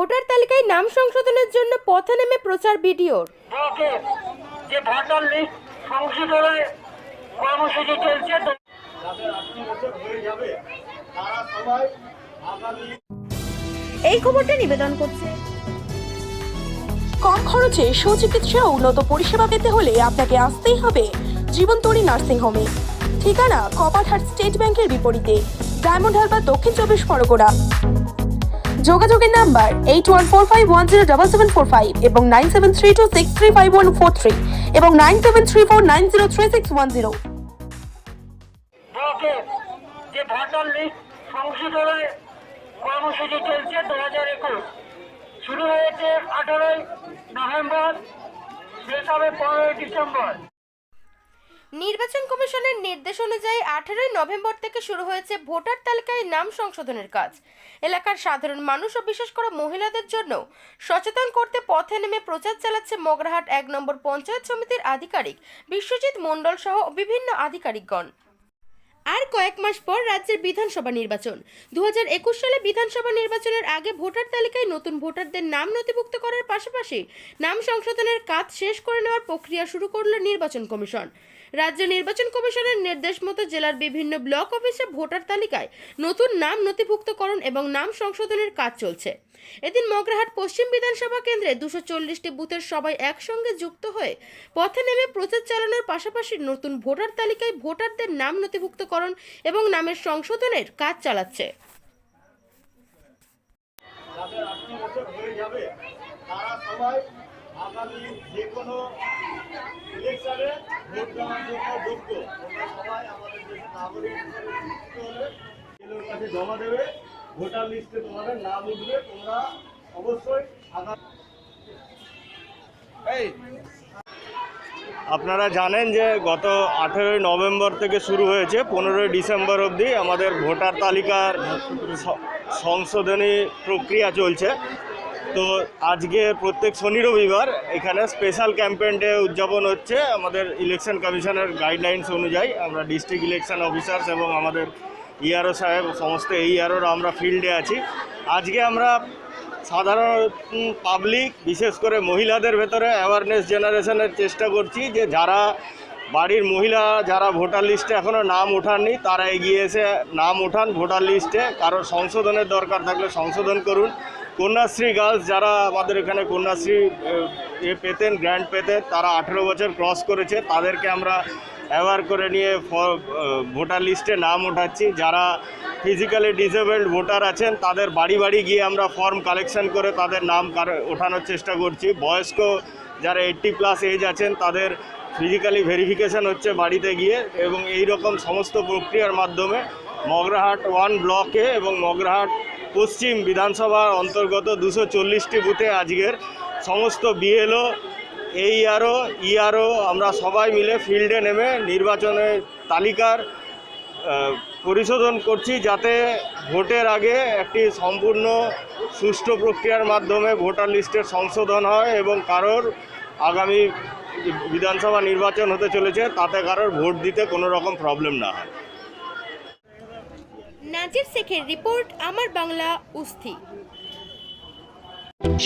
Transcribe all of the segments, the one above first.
Voter তালিকায় নাম সংশোধনের জন্য পথে নেমে প্রচার ভিডিওর যে ভোটার লিস্ট সংশোধনের কর্মসূচি চলছে এই খবরটা নিবেদন করছে। কম খরচে সুচিকিৎসা উন্নত পরিষেবা পেতে হলে আপনাকে আসতেই হবে জীবনতরী নার্সিং হোমে। ঠিকানা কপারহাট স্টেট ব্যাংকের বিপরীতে। ডায়মন্ড হারবার দক্ষিণ চব্বিশ পরগনা। যোগাযোগের number eight one four five one zero double seven four five এবং nine seven three two six three five one four three এবং nine seven three four nine zero three six one zero কর্মসূচি চলছে দু হাজার একুশ, শুরু হয়েছে আঠারোই নভেম্বর শেষ হবে পনেরোই ডিসেম্বর। নির্বাচন কমিশনের নির্দেশ অনুযায়ী আঠেরোই নভেম্বর থেকে শুরু হয়েছে ভোটার তালিকায় নাম সংশোধনের কাজ। এলাকার সাধারণ মানুষ ও বিশেষ করে মহিলাদের জন্য সচেতন করতে পথে নেমে প্রচার চালাচ্ছে মগরাহাট এক নম্বর পঞ্চায়েত সমিতির আধিকারিক বিশ্বজিৎ মণ্ডল সহ বিভিন্ন আধিকারিকগণ। আর কয়েক মাস পর রাজ্যের বিধানসভা নির্বাচন। দু হাজার একুশ সালে বিধানসভা নির্বাচনের আগে ভোটার তালিকায় নতুন ভোটারদের নাম নথিভুক্ত করার পাশাপাশি নাম সংশোধনের কাজ শেষ করে নেওয়ার প্রক্রিয়া শুরু করল নির্বাচন কমিশন। রাজ্য নির্বাচন কমিশনের নির্দেশ মতো জেলার বিভিন্ন ব্লক অফিসে ভোটার তালিকায় নতুন নাম নথিভুক্তকরণ এবং নাম সংশোধনের কাজ চলছে। এদিন মগরাহাট পশ্চিম বিধানসভা কেন্দ্রে দুশো চল্লিশটি বুথের সবাই একসঙ্গে যুক্ত হয়ে পথে নেমে প্রচার চালানোর পাশাপাশি নতুন ভোটার তালিকায় ভোটারদের নাম নথিভুক্তকরণ এবং নামের সংশোধনের কাজ চালাচ্ছে। জমা দেবে। ভোটার লিস্টে তোমাদের নাম উঠবে, তোমরা অবশ্যই আপনারা জানেন যে গত আঠেরোই নভেম্বর থেকে শুরু হয়েছে, পনেরোই ডিসেম্বর অবধি আমাদের ভোটার তালিকার সংশোধনী প্রক্রিয়া চলছে। তো আজকে প্রত্যেক শনি রবিবার এখানে স্পেশাল ক্যাম্পেইন ডে উদযাপন হচ্ছে। আমাদের ইলেকশন কমিশনের গাইডলাইন্স অনুযায়ী আমরা ডিস্ট্রিক্ট ইলেকশন অফিসার্স এবং আমাদের ইআরও সাহেব, সমস্ত এই ইয়ারোর আমরা ফিল্ডে আছি। আজকে আমরা সাধারণ পাবলিক বিশেষ করে মহিলাদের ভেতরে অ্যাওয়ারনেস জেনারেশনের চেষ্টা করছি যে যারা বাড়ির মহিলা, যারা ভোটার লিস্টে এখনও নাম ওঠাননি, তারা এগিয়ে এসে নাম ওঠান ভোটার লিস্টে কারোর সংশোধনের দরকার থাকলে সংশোধন করুন। কন্যাশ্রী গার্লস যারা আমাদের এখানে কন্যাশ্রী এ পেতেন, গ্র্যান্ড পেতেন, তারা আঠেরো বছর ক্রস করেছে। তাদেরকে আমরা অ্যাওয়ার করে নিয়ে ভোটার লিস্টে নাম ওঠাচ্ছি। যারা ফিজিক্যালি ডিসেবলড ভোটার আছেন, তাদের বাড়ি বাড়ি গিয়ে আমরা ফর্ম কালেকশন করে তাদের নাম ওঠানোর চেষ্টা করছি। বয়স্ক যারা এইট্টি প্লাস এজ আছেন, তাদের ফিজিক্যালি ভেরিফিকেশন হচ্ছে বাড়িতে গিয়ে এবং এই রকম সমস্ত প্রক্রিয়ার মাধ্যমে মগরাহাট ওয়ান ব্লকে এবং মগরাহাট পশ্চিম বিধানসভার অন্তর্গত দুশো চল্লিশটি বুথে আজকের সমস্ত বিএলও এই এইআরও ইআরও আমরা সবাই মিলে ফিল্ডে নেমে নির্বাচনের তালিকার পরিশোধন করছি যাতে ভোটের আগে একটি সম্পূর্ণ সুষ্ঠু প্রক্রিয়ার মাধ্যমে ভোটার লিস্টের সংশোধন হয় এবং কারোর আগামী বিধানসভা নির্বাচন হতে চলেছে, তাতে কারোর ভোট দিতে কোনো রকম প্রবলেম না হয়। নাজির শেখের রিপোর্ট, আমার বাংলা, উস্থি।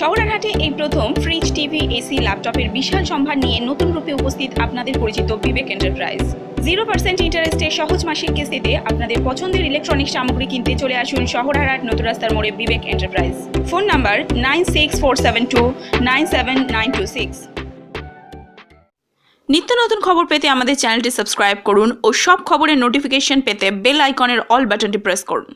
শহরারহাটে এই প্রথম ফ্রিজ, টিভি, এসি, ল্যাপটপের বিশাল সম্ভার নিয়ে নতুন রূপে উপস্থিত আপনাদের পরিচিত বিবেক এন্টারপ্রাইজ। জিরো পার্সেন্ট ইন্টারেস্টে সহজ মাসিক কিস্তিতে আপনাদের পছন্দের ইলেকট্রনিক সামগ্রী কিনতে চলে আসুন শহরহাট নতুন রাস্তার মোড়ে Bibek enterprise. Phone number nine six four seven two nine seven nine two six. নিত্য নতুন খবর পেতে আমাদের চ্যানেলটি সাবস্ক্রাইব করুন ও সব খবরের নোটিফিকেশন পেতে বেল আইকনের অল বাটনটি প্রেস করুন।